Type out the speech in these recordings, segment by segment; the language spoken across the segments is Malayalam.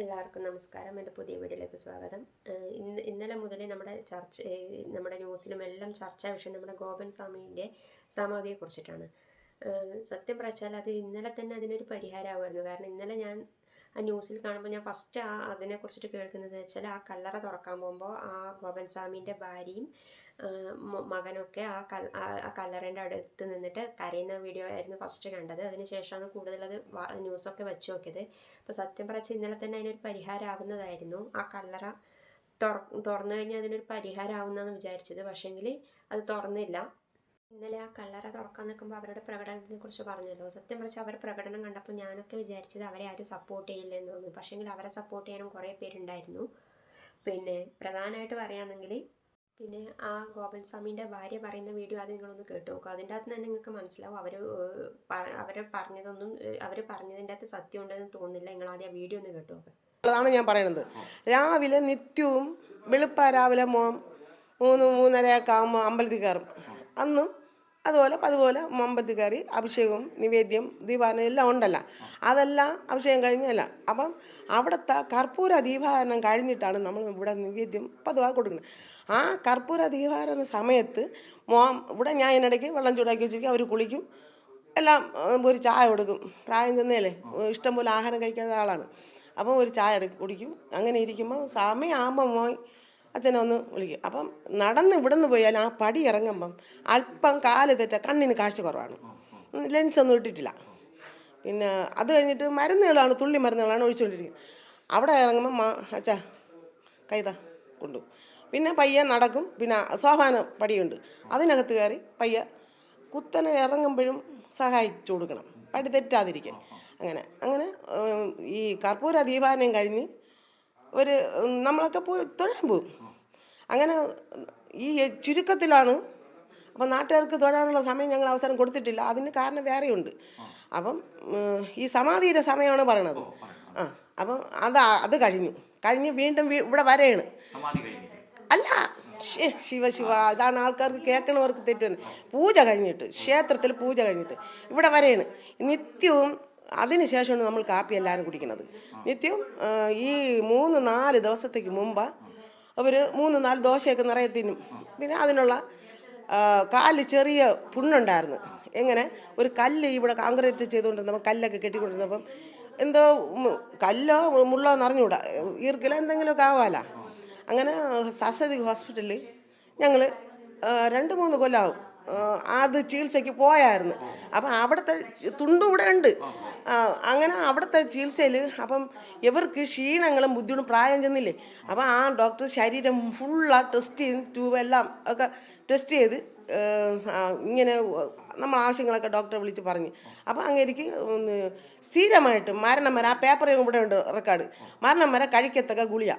എല്ലാവർക്കും നമസ്കാരം. എന്റെ പുതിയ വീഡിയോയിലേക്ക് സ്വാഗതം. ഇന്ന് ഇന്നലെ മുതൽ നമ്മുടെ ചർച്ച നമ്മുടെ ന്യൂസിലും എല്ലാം ചർച്ചാ വിഷയം നമ്മുടെ ഗോപൻ സ്വാമിന്റെ സമാധിയെ കുറിച്ചിട്ടാണ്. ഏഹ് സത്യം പറച്ചാൽ അത് ഇന്നലെ തന്നെ അതിനൊരു പരിഹാരമാകുമായിരുന്നു കാരണം ഇന്നലെ ഞാൻ ആ ന്യൂസിൽ കാണുമ്പോൾ ഞാൻ ഫസ്റ്റ് ആ അതിനെക്കുറിച്ചിട്ട് കേൾക്കുന്നത് വെച്ചാൽ ആ കല്ലറ തുറക്കാൻ പോകുമ്പോൾ ആ ഗോപൻ സ്വാമിന്റെ ഭാര്യയും മകനൊക്കെ ആ കൽ ആ- കല്ലറേന്റെ അടുത്ത് നിന്നിട്ട് കരയുന്ന വീഡിയോ ആയിരുന്നു ഫസ്റ്റ് കണ്ടത്. അതിനുശേഷമാണ് കൂടുതലത് ന്യൂസൊക്കെ വെച്ച് നോക്കിയത്. അപ്പോൾ സത്യം പറച്ച് ഇന്നലെ തന്നെ അതിനൊരു പരിഹാരമാവുന്നതായിരുന്നു ആ കല്ലറ തുറ തുറന്നു കഴിഞ്ഞാൽ അതിനൊരു പരിഹാരമാവുന്നതെന്ന് വിചാരിച്ചത്. പക്ഷേങ്കിൽ അത് തുറന്നില്ല. ഇന്നലെ ആ കല്ലറ തുറക്കാൻ നിൽക്കുമ്പോൾ അവരുടെ പ്രകടനത്തിനെ കുറിച്ച് പറഞ്ഞല്ലോ. സത്യം പറഞ്ഞാൽ അവർ പ്രകടനം കണ്ടപ്പോൾ ഞാനൊക്കെ വിചാരിച്ചത് അവരെ ആരും സപ്പോർട്ട് ചെയ്യില്ലെന്ന് തോന്നി പക്ഷേങ്കിൽ അവരെ സപ്പോർട്ട് ചെയ്യാനും കുറേ പേരുണ്ടായിരുന്നു. പിന്നെ പ്രധാനമായിട്ട് പറയുകയാണെങ്കിൽ പിന്നെ ആ ഗോപൻ സ്വാമിന്റെ ഭാര്യ പറയുന്ന വീഡിയോ അത് നിങ്ങളൊന്ന് കേട്ടു നോക്കുക അതിന്റെ അകത്ത് തന്നെ നിങ്ങൾക്ക് മനസ്സിലാവും. അവർ അവർ പറഞ്ഞതൊന്നും അവർ പറഞ്ഞതിന്റെ അകത്ത് സത്യം ഉണ്ടെന്ന് തോന്നുന്നില്ല. നിങ്ങൾ ആദ്യം ആ വീഡിയോ ഒന്ന് കേട്ടു നോക്കുക ഞാൻ പറയുന്നത് രാവിലെ നിത്യവും വെളുപ്പ രാവിലെ മൂന്ന് മൂന്നരയൊക്കെ ആകുമ്പോൾ അമ്പലത്തിൽ കയറും. അന്നും അതുപോലെ അതുപോലെ അമ്പലത്തിൽ കയറി അഭിഷേകവും നിവേദ്യം ദീപാരണം എല്ലാം ഉണ്ടല്ല. അതെല്ലാം അഭിഷേകം കഴിഞ്ഞല്ല അപ്പം അവിടുത്തെ കർപ്പൂര ദീപാരണം കഴിഞ്ഞിട്ടാണ് നമ്മൾ ഇവിടെ നിവേദ്യം പതിവാ കൊടുക്കുന്നത്. ആ കർപ്പൂര ദീപാരണ സമയത്ത് മോ ഇവിടെ ഞാൻ ഇതിനിടയ്ക്ക് വെള്ളം ചൂടാക്കി വെച്ചിരിക്കും. അവർ കുളിക്കും. എല്ലാം ഒരു ചായ കൊടുക്കും. പ്രായം ചെന്നേലേ ഇഷ്ടംപോലെ ആഹാരം കഴിക്കാത്ത ആളാണ്. അപ്പം ഒരു ചായ കുടിക്കും. അങ്ങനെ ഇരിക്കുമ്പോൾ സമയമാകുമ്പോൾ മോൻ അച്ഛനെ ഒന്ന് വിളിക്കും. അപ്പം നടന്ന് ഇവിടുന്ന് പോയാൽ ആ പടി ഇറങ്ങുമ്പം അല്പം കാൽ തെറ്റ കണ്ണിന് കാഴ്ച കുറവാണ്. ലെൻസ് ഒന്നും ഇട്ടിട്ടില്ല. പിന്നെ അത് കഴിഞ്ഞിട്ട് മരുന്നുകളാണ് തുള്ളി മരുന്നുകളാണ് ഒഴിച്ചുകൊണ്ടിരിക്കുന്നത്. അവിടെ ഇറങ്ങുമ്പം മാ അച്ഛാ കൈത കൊണ്ടു. പിന്നെ പയ്യെ നടക്കും. പിന്നെ സോപാന പടിയുണ്ട്. അതിനകത്ത് കയറി പയ്യെ കുത്തനെ ഇറങ്ങുമ്പോഴും സഹായിച്ചു കൊടുക്കണം. പടി തെറ്റാതിരിക്കാൻ. അങ്ങനെ അങ്ങനെ ഈ കർപ്പൂര ദീപാനം കഴിഞ്ഞ് ഒരു നമ്മളൊക്കെ പോയി തൊഴാൻ പോകും അങ്ങനെ ഈ ചുരുക്കത്തിലാണ്. അപ്പം നാട്ടുകാർക്ക് തൊഴാനുള്ള സമയം ഞങ്ങൾ അവസരം കൊടുത്തിട്ടില്ല. അതിന് കാരണം വേറെയുണ്ട്. അപ്പം ഈ സമാധിയുടെ സമയമാണ് പറയണത്. ആ അപ്പം അത് അത് കഴിഞ്ഞു. കഴിഞ്ഞ് വീണ്ടും ഇവിടെ വരെയാണ്. അല്ല ശിവ ശിവ ഇതാണ് ആൾക്കാർക്ക് കേൾക്കണവർക്ക് തെറ്റുണ്ട് പൂജ കഴിഞ്ഞിട്ട് ക്ഷേത്രത്തിൽ പൂജ കഴിഞ്ഞിട്ട് ഇവിടെ വരെയാണ്. നിത്യവും അതിന് ശേഷമാണ് നമ്മൾ കാപ്പി എല്ലാവരും കുടിക്കുന്നത് നിത്യവും ഈ മൂന്ന് നാല് ദിവസത്തേക്ക് മുമ്പ് അവർ മൂന്ന് നാല് ദോശയൊക്കെ നിറയെ തിന്നും. പിന്നെ അതിനുള്ള കാൽ ചെറിയ പുണ്ണുണ്ടായിരുന്നു. എങ്ങനെ? ഒരു കല്ല് ഇവിടെ കോൺക്രീറ്റ് ചെയ്തുകൊണ്ടിരുന്നപ്പം കല്ലൊക്കെ കെട്ടിക്കൊണ്ടിരുന്നപ്പം എന്തോ കല്ലോ മുള്ളോ നിറഞ്ഞുകൂടാ ഈർക്കിലോ എന്തെങ്കിലുമൊക്കെ ആവാല. അങ്ങനെ സസതി ഹോസ്പിറ്റലിൽ ഞങ്ങൾ രണ്ട് മൂന്ന് കൊല്ലമാവും അത് ചികിത്സയ്ക്ക് പോയായിരുന്നു. അപ്പം അവിടുത്തെ തുണ്ടുകൂടെ ഉണ്ട്. അങ്ങനെ അവിടുത്തെ ചികിത്സയിൽ അപ്പം ഇവർക്ക് ക്ഷീണങ്ങളും ബുദ്ധിമുട്ടും പ്രായം ചെന്നില്ലേ? അപ്പം ആ ഡോക്ടർ ശരീരം ഫുള്ളാ ടെസ്റ്റ് ചെയ്ത് ട്യൂബ് എല്ലാം ഒക്കെ ടെസ്റ്റ് ചെയ്ത് ഇങ്ങനെ നമ്മൾ ആവശ്യങ്ങളൊക്കെ ഡോക്ടറെ വിളിച്ച് പറഞ്ഞു. അപ്പോൾ അങ്ങേരിക്ക് സ്ഥിരമായിട്ട് മരണം വരെ ആ പേപ്പർ ഇവിടെ ഉണ്ട് റെക്കോർഡ് മരണം വരെ കഴിക്കത്തക്ക ഗുളിയ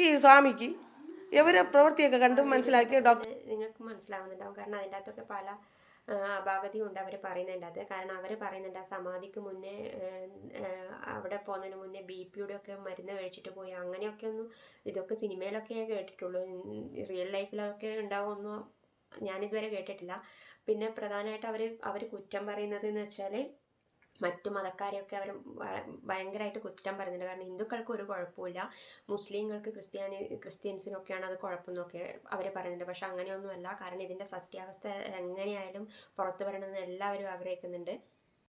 ഈ സ്വാമിക്ക് ഇവരെ പ്രവൃത്തിയൊക്കെ കണ്ട് മനസ്സിലാക്കിയ ഡോക്ടർ നിങ്ങൾക്ക് മനസ്സിലാവുന്നുണ്ടാവും. കാരണം അതിന്റെ അകത്തൊക്കെ പല അപാകതയും ഉണ്ട് അവർ പറയുന്നതിന്റെ അകത്ത്. കാരണം അവർ പറയുന്നുണ്ട് ആ സമാധിക്ക് മുന്നേ അവിടെ പോകുന്നതിന് മുന്നേ ബി പിയുടെ ഒക്കെ മരുന്ന് കഴിച്ചിട്ട് പോയി. അങ്ങനെയൊക്കെ ഒന്നും ഇതൊക്കെ സിനിമയിലൊക്കെ കേട്ടിട്ടുള്ളൂ. റിയൽ ലൈഫിലൊക്കെ ഉണ്ടാവുമെന്നും ഞാനിതുവരെ കേട്ടിട്ടില്ല. പിന്നെ പ്രധാനമായിട്ട് അവർ അവർ കുറ്റം പറയുന്നത് എന്ന് വെച്ചാൽ മറ്റു മതക്കാരെയൊക്കെ അവർ ഭയങ്കരമായിട്ട് കുറ്റം പറയുന്നുണ്ട്. കാരണം ഹിന്ദുക്കൾക്ക് ഒരു കുഴപ്പമില്ല മുസ്ലിങ്ങൾക്ക് ക്രിസ്ത്യാനി ക്രിസ്ത്യൻസിനൊക്കെയാണ് അത് കുഴപ്പമെന്നൊക്കെ അവർ പറയുന്നുണ്ട്. പക്ഷെ അങ്ങനെയൊന്നുമല്ല. കാരണം ഇതിന്റെ സത്യാവസ്ഥ എങ്ങനെയായാലും പുറത്തു വരണമെന്ന് എല്ലാവരും ആഗ്രഹിക്കുന്നുണ്ട്.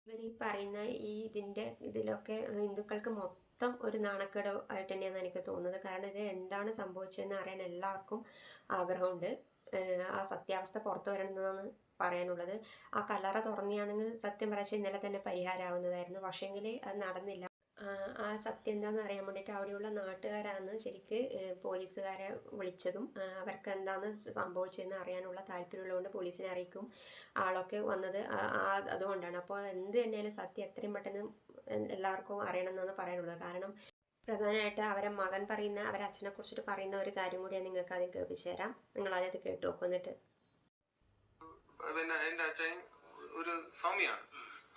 ഇവർ ഈ പറയുന്ന ഈ ഇതിന്റെ ഇതിലൊക്കെ ഹിന്ദുക്കൾക്ക് മൊത്തം ഒരു നാണക്കേട് ആയിട്ട് തന്നെയാണ് എനിക്ക് തോന്നുന്നത്. കാരണം ഇത് എന്താണ് സംഭവിച്ചതെന്ന് അറിയാൻ എല്ലാവർക്കും ആഗ്രഹമുണ്ട്. ആ സത്യാവസ്ഥ പുറത്തു വരണമെന്നാണ് പറയാനുള്ളത്. ആ കല്ലറ തുറന്നെയാണെങ്കിൽ സത്യം പറയാൻ ഇന്നലെ തന്നെ പരിഹാരമാവുന്നതായിരുന്നു പക്ഷേങ്കിൽ അത് നടന്നില്ല. ആ, സത്യം എന്താണെന്ന് അറിയാൻ വേണ്ടിയിട്ട് അവിടെയുള്ള നാട്ടുകാരാണ് ശരിക്ക് പോലീസുകാരെ വിളിച്ചതും അവർക്ക് എന്താണ് സംഭവിച്ചതെന്ന് അറിയാനുള്ള താല്പര്യമുള്ളതുകൊണ്ട് പോലീസിനെ അറിയിക്കും. ആളൊക്കെ വന്നത് അതുകൊണ്ടാണ്. അപ്പോൾ എന്ത് തന്നെയാലും സത്യം എത്രയും പെട്ടെന്ന് എല്ലാവർക്കും അറിയണമെന്നാണ് പറയാനുള്ളത്. കാരണം പ്രധാനമായിട്ട് അവരെ മകൻ പറയുന്ന അവരെ അച്ഛനെ കുറിച്ചിട്ട് പറയുന്ന ഒരു കാര്യം കൂടി ഞാൻ നിങ്ങൾക്ക് ആദ്യം കേൾപ്പിച്ചു തരാം. നിങ്ങൾ ആദ്യം കേട്ടു നോക്കും എന്നിട്ട്. പിന്നെ എന്റെ അച്ഛൻ ഒരു സ്വാമിയാണ്.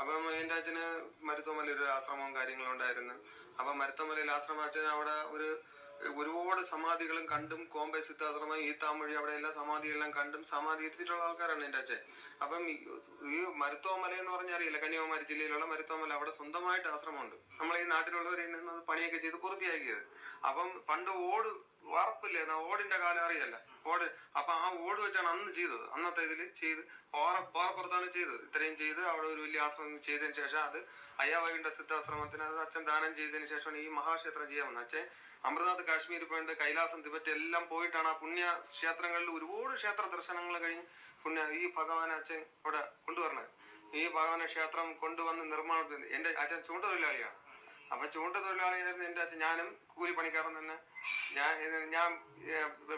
അപ്പം എന്റെ അച്ഛന് മരുത്തോമലയിൽ ഒരു ആശ്രമവും കാര്യങ്ങളും ഉണ്ടായിരുന്നു. അപ്പം മരുത്തോമലയിൽ ആശ്രമം അച്ഛൻ അവിടെ ഒരു ഒരുപാട് സമാധികളും കണ്ടും കോമ്പെ സിദ്ധാശ്രമം ഈ താമൊഴി അവിടെ എല്ലാ സമാധികളെല്ലാം കണ്ടും സമാധി എത്തിയിട്ടുള്ള ആൾക്കാരാണ് എന്റെ അച്ഛൻ. അപ്പം ഈ- മരുത്തോമല എന്ന് പറഞ്ഞാൽ അറിയില്ല. കന്യാകുമാരി ജില്ലയിലുള്ള മരുത്തോമല അവിടെ സ്വന്തമായിട്ട് ആശ്രമമുണ്ട്. നമ്മളെ ഈ നാട്ടിലുള്ളവരെ പണിയൊക്കെ ചെയ്ത് പൂർത്തിയാക്കിയത്. അപ്പം പണ്ട് ഓട് വാർപ്പില്ലേ ഓടിന്റെ കാലം അറിയല്ല ഓട് അപ്പൊ ആ ഓട് വെച്ചാണ് അന്ന് ചെയ്തത്. അന്നത്തെ ഇതിൽ ചെയ്ത് ഓറ ഓറപ്പുറത്താണ് ചെയ്തത്. ഇത്രയും ചെയ്ത് അവിടെ ഒരു വലിയ ആശ്രമം ചെയ്തതിന് ശേഷം അത് അയ്യാവൈകുണ്ഠ സിദ്ധാശ്രമത്തിന് അത് അച്ഛൻ ദാനം ചെയ്തതിന് ശേഷം ഈ മഹാക്ഷേത്രം ചെയ്യാൻ വന്നത് അച്ഛൻ അമൃതനാഥ് കാശ്മീർ പോയിട്ട് കൈലാസം തിബറ്റ് എല്ലാം പോയിട്ടാണ് ആ പുണ്യ ക്ഷേത്രങ്ങളിൽ ഒരുപാട് ക്ഷേത്ര ദർശനങ്ങൾ കഴിഞ്ഞ് പുണ്യ ഈ ഭഗവാൻ അച്ഛൻ അവിടെ കൊണ്ടുവരണത്. ഈ ഭഗവാന ക്ഷേത്രം കൊണ്ടുവന്ന് നിർമ്മാണത്തിന് എന്റെ അച്ഛൻ ചൂണ്ടതൊഴിലാളിയാണ് അപ്പൊ ചൂണ്ട തൊഴിലാളിയായിരുന്നു എന്റെ അച്ഛൻ ഞാനും കൂലിപ്പണിക്കാരൻ തന്നെ. ഞാൻ ഞാൻ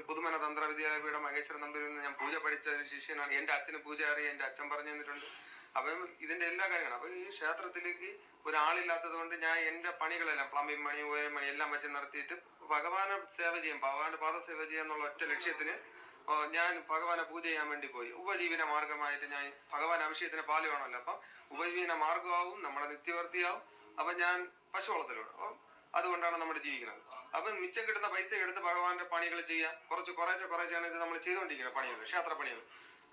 പുതുമന തന്ത്ര വിദ്യാലയയുടെ മഹേശ്വരൻ നമ്പൂരിൽ നിന്ന് ഞാൻ പൂജ പഠിച്ച ഒരു ശിഷ്യനാണ്. എന്റെ അച്ഛന് പൂജ അറിയാം എന്റെ അച്ഛൻ പറഞ്ഞു തന്നിട്ടുണ്ട്. അപ്പം ഇതിന്റെ എല്ലാ കാര്യങ്ങളും അപ്പൊ ഈ ക്ഷേത്രത്തിലേക്ക് ഒരാളില്ലാത്തത് കൊണ്ട് ഞാൻ എന്റെ പണികളെല്ലാം പ്ലംബിംഗ് മണി ഓയ മണി എല്ലാം വെച്ച് നടത്തിയിട്ട് ഭഗവാനെ സേവ ചെയ്യാം ഭഗവാന്റെ പാദസേവ ചെയ്യാം എന്നുള്ള ഒറ്റ ലക്ഷ്യത്തിന് ഞാൻ ഭഗവാനെ പൂജ ചെയ്യാൻ വേണ്ടി പോയി. ഉപജീവന മാർഗമായിട്ട് ഞാൻ ഭഗവാൻ അഭിഷേകത്തിന് പാൽ വേണമല്ലോ. അപ്പം ഉപജീവന മാർഗമാവും നമ്മുടെ നിത്യവർത്തിയാവും. അപ്പൊ ഞാൻ പശു വളർത്തലുണ്ട് അപ്പം അതുകൊണ്ടാണ് നമ്മൾ ജീവിക്കുന്നത്. അപ്പം മിച്ചം കിട്ടുന്ന പൈസ എടുത്ത് ഭഗവാന്റെ പണികൾ ചെയ്യാം. കുറച്ച് കുറേശ്ശെ കുറേശ്ശെയാണ് ഇത് നമ്മൾ ചെയ്തുകൊണ്ടിരിക്കുന്നത് പണികൾ ക്ഷേത്ര പണികൾ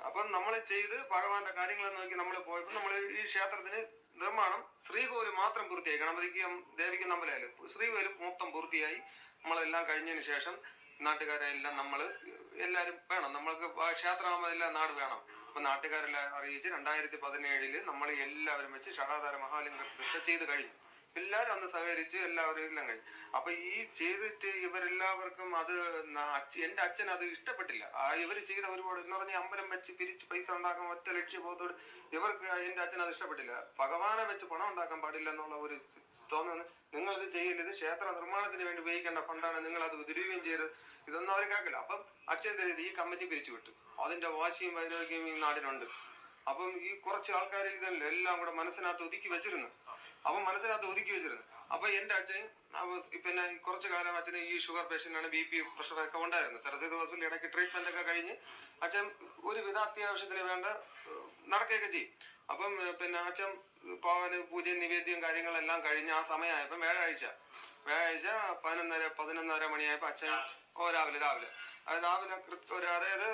അപ്പം നമ്മൾ ചെയ്ത് ഭഗവാന്റെ കാര്യങ്ങൾ നോക്കി നമ്മൾ പോയപ്പോൾ നമ്മൾ ഈ ക്ഷേത്രത്തിന് നിർമ്മാണം ശ്രീകോവിൽ മാത്രം പൂർത്തിയായി. ഗണപതിക്ക് ദേവിക്കും തമ്മിലായാലും ശ്രീകോവിൽ മൊത്തം പൂർത്തിയായി. നമ്മളെല്ലാം കഴിഞ്ഞതിന് ശേഷം നാട്ടുകാരെ എല്ലാം നമ്മൾ എല്ലാവരും വേണം. നമ്മൾക്ക് ക്ഷേത്രമാകുമ്പോൾ എല്ലാം നാട് വേണം. അപ്പൊ നാട്ടുകാരെല്ലാം അറിയിച്ച് രണ്ടായിരത്തി പതിനേഴിൽ നമ്മൾ എല്ലാവരും വെച്ച് ഷടാധാര മഹാലിംഗം പ്രതിഷ്ഠ ചെയ്ത് കഴിഞ്ഞു. എല്ലാവരും അന്ന് സഹകരിച്ച് എല്ലാവരും എല്ലാം കഴിഞ്ഞു. അപ്പൊ ഈ ചെയ്തിട്ട് ഇവരെല്ലാവർക്കും അത് എന്റെ അച്ഛൻ അത് ഇഷ്ടപ്പെട്ടില്ല. ആ ഇവർ ചെയ്ത ഒരുപാട് എന്ന് പറഞ്ഞ അമ്പലം വെച്ച് പിരിച്ച് പൈസ ഉണ്ടാക്കാൻ ഒറ്റ ലക്ഷ്യബോധത്തോട് ഇവർക്ക് എന്റെ അച്ഛൻ അത് ഇഷ്ടപ്പെട്ടില്ല. ഭഗവാനെ വെച്ച് പണം ഉണ്ടാക്കാൻ പാടില്ല എന്നുള്ള ഒരു തോന്നുന്നു നിങ്ങൾ ഇത് ചെയ്യരുത് ക്ഷേത്ര നിർമ്മാണത്തിന് വേണ്ടി ഉപയോഗിക്കേണ്ട ഫണ്ടാണ് നിങ്ങൾ അത് ദുരുപയോഗം ചെയ്യരുത്. ഇതൊന്നും അവർ കേൾക്കില്ല. അപ്പം അച്ഛൻ എന്ത് ഈ കമ്മിറ്റി പിരിച്ചു വിട്ടു. അതിന്റെ വാശിയും വൈരോഗ്യം ഈ നാടിനുണ്ട്. അപ്പം ഈ കുറച്ച് ആൾക്കാർ ഇതല്ല എല്ലാം കൂടെ മനസ്സിനകത്ത് ഒതുക്കി വെച്ചിരുന്നു. അപ്പം മനസ്സിനകത്ത് ഒതുക്കി വെച്ചിരുന്നു. അപ്പൊ എന്റെ അച്ഛൻ പിന്നെ കുറച്ചു കാലം അച്ഛന് ഈ ഷുഗർ പേഷ്യന്റ് ആണ് ബി പി പ്രഷർ ഒക്കെ ഉണ്ടായിരുന്നു. സരസ്വതി ഹോസ്പിറ്റലിൽ ഇടയ്ക്ക് ട്രീറ്റ്മെന്റ് ഒക്കെ കഴിഞ്ഞ് അച്ഛൻ ഒരുവിധ അത്യാവശ്യത്തിന് വേണ്ട നടക്കുകയൊക്കെ ചെയ്യും. അപ്പം പിന്നെ അച്ഛൻ പാവന് പൂജയും നിവേദ്യവും കാര്യങ്ങളെല്ലാം കഴിഞ്ഞ് ആ സമയമായപ്പം വ്യാഴാഴ്ച. വ്യാഴാഴ്ച പതിനൊന്നര പതിനൊന്നര മണിയായപ്പോ അച്ഛൻ ഓ രാവിലെ രാവിലെ. അത് രാവിലെ ഒരു അതായത്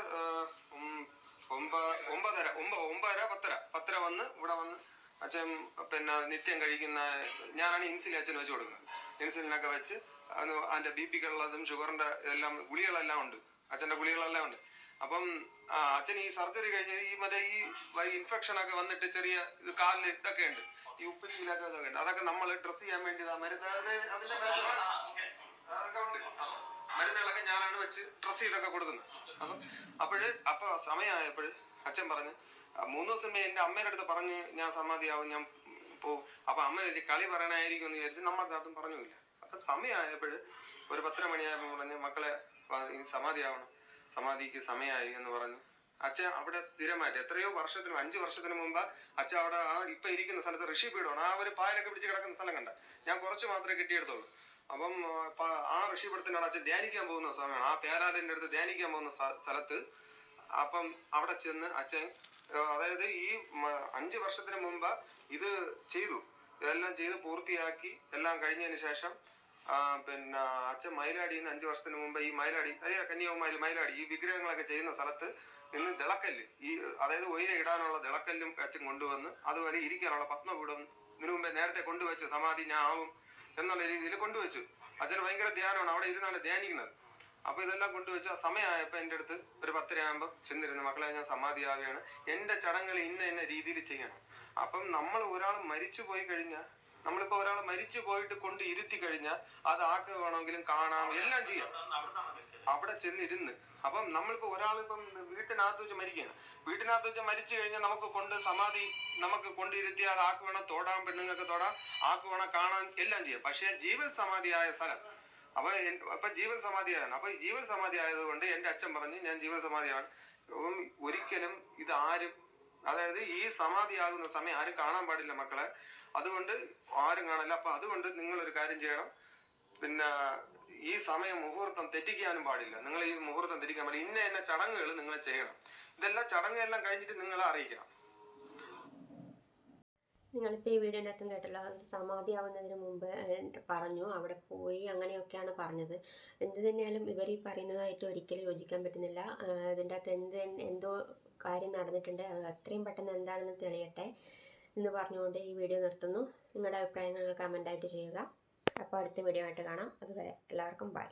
ഒമ്പ ഒമ്പതര ഒമ്പ ഒമ്പതര പത്തര പത്തര വന്ന് ഇവിടെ വന്ന് അച്ഛൻ പിന്നെ നിത്യം കഴിക്കുന്ന ഞാനാണ് ഇൻസുലിൻ അച്ഛൻ വെച്ച് കൊടുക്കുന്നത്. ഇൻസുലിനൊക്കെ വെച്ച് അത് അതിന്റെ ബി പിക്കുള്ളതും ഷുഗറിന്റെ എല്ലാം ഗുളികളെല്ലാം ഉണ്ട്. അച്ഛന്റെ ഗുളികളെല്ലാം ഉണ്ട്. അപ്പം അച്ഛൻ ഈ സർജറി കഴിഞ്ഞ് ഈ മറ്റേ ഈ ഇൻഫെക്ഷൻ ഒക്കെ വന്നിട്ട് ചെറിയ ഇത് കാലിൽ ഇതൊക്കെ ഉണ്ട്. ഈ ഉപ്പിലൊക്കെ ഇതൊക്കെ ഉണ്ട്. അതൊക്കെ നമ്മൾ ഡ്രസ് ചെയ്യാൻ വേണ്ടി മരുന്ന്. അതൊക്കെ ഉണ്ട്. മരുന്നുകളൊക്കെ ഞാനാണ് വെച്ച് ഡ്രസ് ചെയ്തൊക്കെ കൊടുക്കുന്നത്. അപ്പം അപ്പോഴ് അപ്പൊ സമയമായപ്പോഴ് അച്ഛൻ പറഞ്ഞു "ആ, മൂന്ന് ദിവസം മേ എന്റെ അമ്മയുടെ അടുത്ത് പറഞ്ഞ് ഞാൻ സമാധിയാവും ഞാൻ പോവും. അപ്പൊ അമ്മ വിചാരിച്ച് കളി പറയണായിരിക്കും എന്ന് വിചാരിച്ച് നമ്മൾ അതും പറഞ്ഞില്ല അപ്പൊ സമയമായപ്പോഴ് ഒരു പത്തര മണിയായപ്പോൾ പറഞ്ഞ് മക്കളെ ഇനി സമാധിയാവണം. സമാധിക്ക് സമയമായി എന്ന് പറഞ്ഞു. അച്ഛൻ അവിടെ സ്ഥിരമായിട്ട് എത്രയോ വർഷത്തിന് അഞ്ചു വർഷത്തിന് മുമ്പ് അച്ഛൻ അവിടെ ആ ഇപ്പൊ ഇരിക്കുന്ന സ്ഥലത്ത് ഋഷി പീഠമാണ്. ആ ഒരു പായലൊക്കെ പിടിച്ച് കിടക്കുന്ന സ്ഥലം കണ്ട. ഞാൻ കുറച്ച് മാത്രമേ കിട്ടിയെടുത്തുള്ളൂ. അപ്പം ആ, ആ അച്ഛൻ ധ്യാനിക്കാൻ പോകുന്ന സമയമാണ്. ആ പേരാലിന്റെ അടുത്ത് ധ്യാനിക്കാൻ പോകുന്ന സ്ഥലത്ത് അപ്പം അവിടെ ചെന്ന് അച്ഛൻ അതായത് ഈ അഞ്ച് വർഷത്തിന് മുമ്പ് ഇത് ചെയ്തു. ഇതെല്ലാം ചെയ്ത് പൂർത്തിയാക്കി എല്ലാം കഴിഞ്ഞതിന് ശേഷം പിന്നെ അച്ഛൻ മയിലാടിയിൽ നിന്ന് അഞ്ച് വർഷത്തിന് മുമ്പ് ഈ മയിലാടി അറിയാം കന്യാകുമാരി മയിലാടി ഈ വിഗ്രഹങ്ങളൊക്കെ ചെയ്യുന്ന സ്ഥലത്ത് നിന്ന് തിളക്കല്ല്. ഈ അതായത് ഒയിര ഇടാനുള്ള തിളക്കല്ലും അച്ഛൻ കൊണ്ടുവന്ന് അതുപോലെ ഇരിക്കാനുള്ള പത്മകൂടം ഇതിനു മുമ്പേ നേരത്തെ കൊണ്ടുവച്ചു സമാധി ഞാൻ ആവും എന്നുള്ള രീതിയിൽ കൊണ്ടുവച്ചു. അച്ഛന് ഭയങ്കര ധ്യാനമാണ്. അവിടെ ഇരുന്നാണ് ധ്യാനിക്കുന്നത്. അപ്പൊ ഇതെല്ലാം കൊണ്ടുവച്ച് ആ സമയമായപ്പോ എന്റെ അടുത്ത് ഒരു പത്തര ആകുമ്പോൾ ചെന്നിരുന്നു. മക്കളെ ഞാൻ സമാധി സമാധിയാവുകയാണ്. എന്റെ ചടങ്ങുകൾ ഇന്ന ഇന്ന രീതിയിൽ ചെയ്യണം. അപ്പം നമ്മൾ ഒരാൾ മരിച്ചു പോയി കഴിഞ്ഞാൽ നമ്മളിപ്പോ ഒരാൾ മരിച്ചു പോയിട്ട് കൊണ്ട് ഇരുത്തി കഴിഞ്ഞാൽ അത് ആക്ക് വേണമെങ്കിലും കാണാം എല്ലാം ചെയ്യാം. അവിടെ ചെന്നിരുന്ന്. അപ്പം നമ്മളിപ്പോ ഒരാളിപ്പം വീട്ടിനകത്ത് വെച്ച് മരിക്കുകയാണ്. വീട്ടിനകത്ത് വെച്ച് മരിച്ചു കഴിഞ്ഞാൽ നമുക്ക് കൊണ്ട് സമാധി നമുക്ക് കൊണ്ടിരുത്തി അത് ആക്കുവേണം തൊടാം പെണ്ണുങ്ങൾക്ക് തൊടാം ആക്കുവേണം കാണാൻ എല്ലാം ചെയ്യാം. പക്ഷേ ജീവൻ സമാധിയായ സ്ഥലം അപ്പൊ അപ്പൊ ജീവൻ സമാധിയാണ്. അപ്പൊ ജീവൻ സമാധി ആയതുകൊണ്ട് എന്റെ അച്ഛൻ പറഞ്ഞു ഞാൻ ജീവൻ സമാധിയാണ്. അപ്പം ഒരിക്കലും ഇത് ആരും അതായത് ഈ സമാധിയാകുന്ന സമയം ആരും കാണാൻ പാടില്ല മക്കളെ. അതുകൊണ്ട് ആരും കാണില്ല. അപ്പൊ അതുകൊണ്ട് നിങ്ങൾ ഒരു കാര്യം ചെയ്യണം. പിന്നെ ഈ സമയം മുഹൂർത്തം തെറ്റിക്കാനും പാടില്ല. നിങ്ങൾ ഈ മുഹൂർത്തം തെറ്റിക്കാൻ പാടില്ല. ഇന്ന ഇന്ന ചടങ്ങുകൾ നിങ്ങൾ ചെയ്യണം. ഇതെല്ലാം ചടങ്ങെല്ലാം കഴിഞ്ഞിട്ട് നിങ്ങളെ അറിയിക്കണം. നിങ്ങളിപ്പോൾ ഈ വീഡിയോന്റെ അകത്തും കേട്ടല്ലോ ഒരു സമാധി ആവുന്നതിന് മുമ്പ് പറഞ്ഞു അവിടെ പോയി അങ്ങനെയൊക്കെയാണ് പറഞ്ഞത്. എന്ത് തന്നെയാലും ഇവർ ഈ പറയുന്നതായിട്ട് ഒരിക്കലും യോജിക്കാൻ പറ്റുന്നില്ല. ഇതിന്റെ അകത്ത് എന്ത് എന്തോ കാര്യം നടന്നിട്ടുണ്ട് അത് അത്രയും പെട്ടെന്ന് എന്താണെന്ന് തെളിയട്ടെ എന്ന് പറഞ്ഞുകൊണ്ട് ഈ വീഡിയോ നിർത്തുന്നു. നിങ്ങളുടെ അഭിപ്രായങ്ങൾ കമന്റായിട്ട് ചെയ്യുക. അപ്പോൾ അടുത്ത വീഡിയോ ആയിട്ട് കാണാം. അതുവരെ എല്ലാവർക്കും ബൈ.